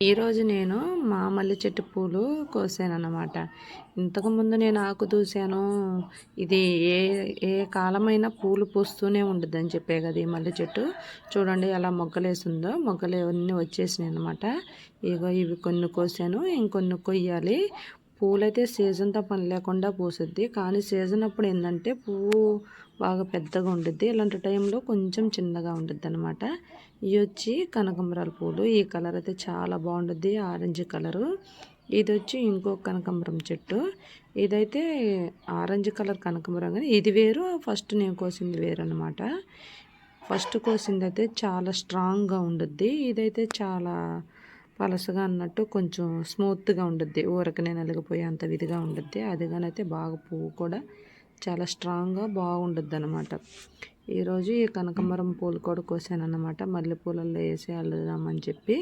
ఈరోజు నేను మా మల్లె చెట్టు పూలు కోసానన్నమాట. ఇంతకుముందు నేను ఆకు చూశాను ఇది ఏ ఏ కాలమైనా పూలు పూస్తూనే ఉంటుంది అని చెప్పే కదా ఈ మల్లె చెట్టు. చూడండి ఎలా మొగ్గలేసిందో మొగ్గలు అన్నీ వచ్చేసినాయి అనమాట ఇగో ఇవి కొన్ని కోసాను. ఇంకొన్ని కొయ్యాలి. పూలైతే సీజన్తో పని లేకుండా పూసుద్ది. కానీ సీజన్ అప్పుడు ఏంటంటే పువ్వు బాగా పెద్దగా ఉండుద్ది. ఇలాంటి టైంలో కొంచెం చిన్నగా ఉండుద్ది అనమాట ఇవి వచ్చి కనకంబరాల పూలు. ఈ కలర్ అయితే చాలా బాగుంటుంది ఆరెంజ్ కలరు. ఇది వచ్చి ఇంకో కనకంబరం చెట్టు. ఇదైతే ఆరెంజ్ కలర్ కనకంబరం కానీ ఇది వేరు. ఫస్ట్ నేను కోసింది వేరు అనమాట ఫస్ట్ కోసింది అయితే చాలా స్ట్రాంగ్గా ఉండుద్ది. ఇదైతే చాలా పలసగా అన్నట్టు కొంచెం స్మూత్గా ఉండుద్ది. ఊరకనే నలిగిపోయే అంత విధిగా ఉండుద్ది. అదిగానైతే బాగా పువ్వు కూడా చాలా స్ట్రాంగ్గా బాగుండుద్ది అనమాట ఈరోజు ఈ కనకమరం పూలు కూడా కోసానన్నమాట. మల్లెపూలలో వేసి అల్లుదామని చెప్పి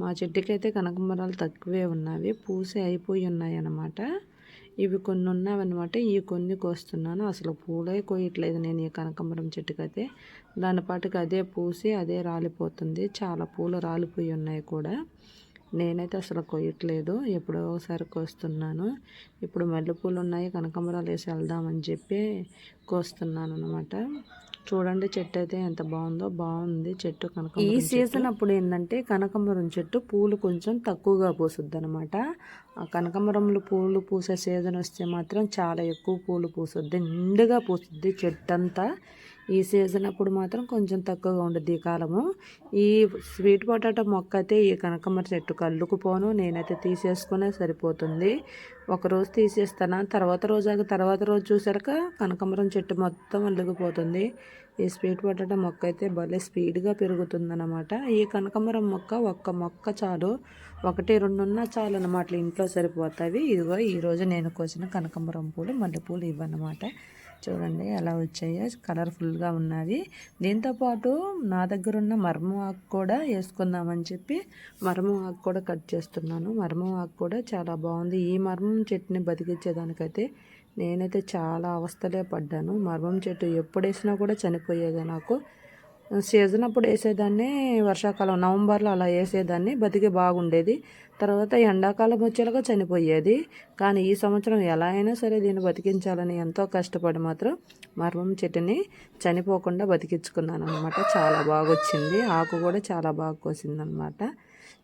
మా చెట్టుకి అయితే కనకమరాలు తక్కువే ఉన్నవి. పూసి అయిపోయి ఉన్నాయి అన్నమాట ఇవి కొన్ని ఉన్నావన్నమాట. ఈ కొన్ని కోస్తున్నాను. అసలు పూలే కోయట్లేదు నేను ఈ కనకాంబరం చెట్టుకైతే. దాని పాటికి అదే పూసి అదే రాలిపోతుంది. చాలా పూలు రాలిపోయి ఉన్నాయి కూడా. నేనైతే అసలు కొయ్యట్లేదు ఎప్పుడో ఒకసారి కోస్తున్నాను. ఇప్పుడు మల్లెపూలు ఉన్నాయి. కనకాంబరాలు వేసి వెళ్దామని చెప్పి కోస్తున్నాను అనమాట చూడండి చెట్టు అయితే ఎంత బాగుందో బాగుంది చెట్టు కనక ఈ సీజన్ అప్పుడు ఏంటంటే కనకాంబరం చెట్టు పూలు కొంచెం తక్కువగా పూసుద్ది అనమాట ఆ కనకాంబరంలో పూలు పూసే సీజన్ వస్తే మాత్రం చాలా ఎక్కువ పూలు పూసుద్ది నిండుగా పూసుద్ది చెట్టు అంతా ఈ సీజన్ అప్పుడు మాత్రం కొంచెం తక్కువగా ఉండదు ఈ కాలము. ఈ స్వీట్ పొటాటో మొక్క అయితే ఈ కనకమ్మర చెట్టు కల్లుకుపోను నేనైతే తీసేసుకునే సరిపోతుంది. ఒకరోజు తీసేస్తాను తర్వాత రోజు తర్వాత రోజు చూసాక కనకమరం చెట్టు మొత్తం అల్లుకుపోతుంది. ఈ స్వీట్ పొటాటో మొక్క అయితే భలే స్పీడ్గా పెరుగుతుందన్నమాట. ఈ కనకమరం మొక్క ఒక్క మొక్క చాలు. ఒకటి రెండున్న చాలు అనమాట ఇంట్లో సరిపోతాయి. ఇదిగో ఈరోజు నేను కోసిన కనకమరం పూలు మల్లెపూలు ఇవ్వన్నమాట. చూడండి ఎలా వచ్చాయో. కలర్ఫుల్గా ఉన్నది. దీంతోపాటు నా దగ్గర ఉన్న మర్మం ఆకు కూడా వేసుకుందామని చెప్పి మర్మం ఆకు కూడా కట్ చేస్తున్నాను. మర్మం ఆకు కూడా చాలా బాగుంది. ఈ మర్మం చెట్టుని బతికించేదానికైతే నేనైతే చాలా అవస్థలే పడ్డాను. మర్మం చెట్టు ఎప్పుడు వేసినా కూడా చనిపోయేది నాకు. సీజన్ అప్పుడు వేసేదాన్ని వర్షాకాలం నవంబర్లో అలా వేసేదాన్ని బతికి బాగుండేది. తర్వాత ఎండాకాలం వచ్చేలాగా చనిపోయేది. కానీ ఈ సంవత్సరం ఎలా అయినా సరే దీన్ని బతికించాలని ఎంతో కష్టపడి మాత్రం మర్మం చెట్టుని చనిపోకుండా బతికించుకున్నాను అనమాట చాలా బాగా వచ్చింది ఆకు కూడా చాలా బాగా కోసిందనమాట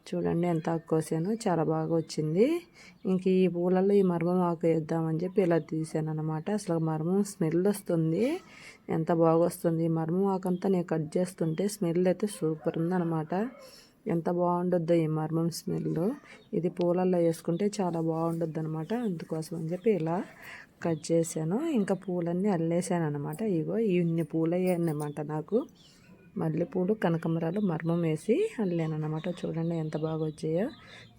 చూడండి ఎంత ఆకు కోసాను చాలా బాగా వచ్చింది. ఇంక ఈ పూలలో ఈ మర్మం ఆకు వేద్దామని చెప్పి ఇలా తీసాను అనమాట అసలు మర్మం స్మెల్ వస్తుంది ఎంత బాగా వస్తుంది. ఈ మర్మం ఆకంతా నేను కట్ చేస్తుంటే స్మెల్ అయితే సూపర్ ఉందనమాట ఎంత బాగుండొద్దో ఈ మర్మం స్మెల్ ఇది పూలల్లో వేసుకుంటే చాలా బాగుండొద్దు అనమాట అందుకోసం అని చెప్పి ఇలా కట్ చేశాను. ఇంకా పూలన్నీ అల్లేసాను అనమాట ఇగో ఇన్ని పూలు అయ్యాయన్నమాట నాకు. మల్లెపూలు కనకమరాలు మర్మం వేసి అల్లాను అనమాట చూడండి ఎంత బాగా వచ్చాయో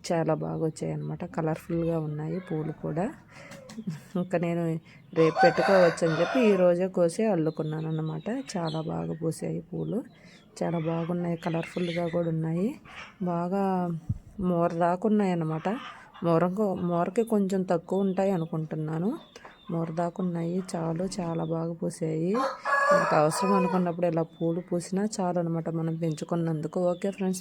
చాలా బాగా వచ్చాయి అనమాట కలర్ఫుల్గా ఉన్నాయి పూలు కూడా. ఇంకా నేను రేపు పెట్టుకోవచ్చు అని చెప్పి ఈరోజే కోసి అల్లుకున్నాను అనమాట చాలా బాగా పూసాయి పూలు. చాలా బాగున్నాయి. కలర్ఫుల్గా కూడా ఉన్నాయి. బాగా మోర దాకున్నాయి ఉన్నాయి అన్నమాట మోరకు మోరకి కొంచెం తక్కువ ఉంటాయి అనుకుంటున్నాను. మోర దాకున్నాయి. చాలు చాలా బాగా పూసాయి. మనకు అవసరం అనుకున్నప్పుడు ఇలా పూలు పూసినా చాలు అనమాట మనం పెంచుకున్నందుకు. Okay friends.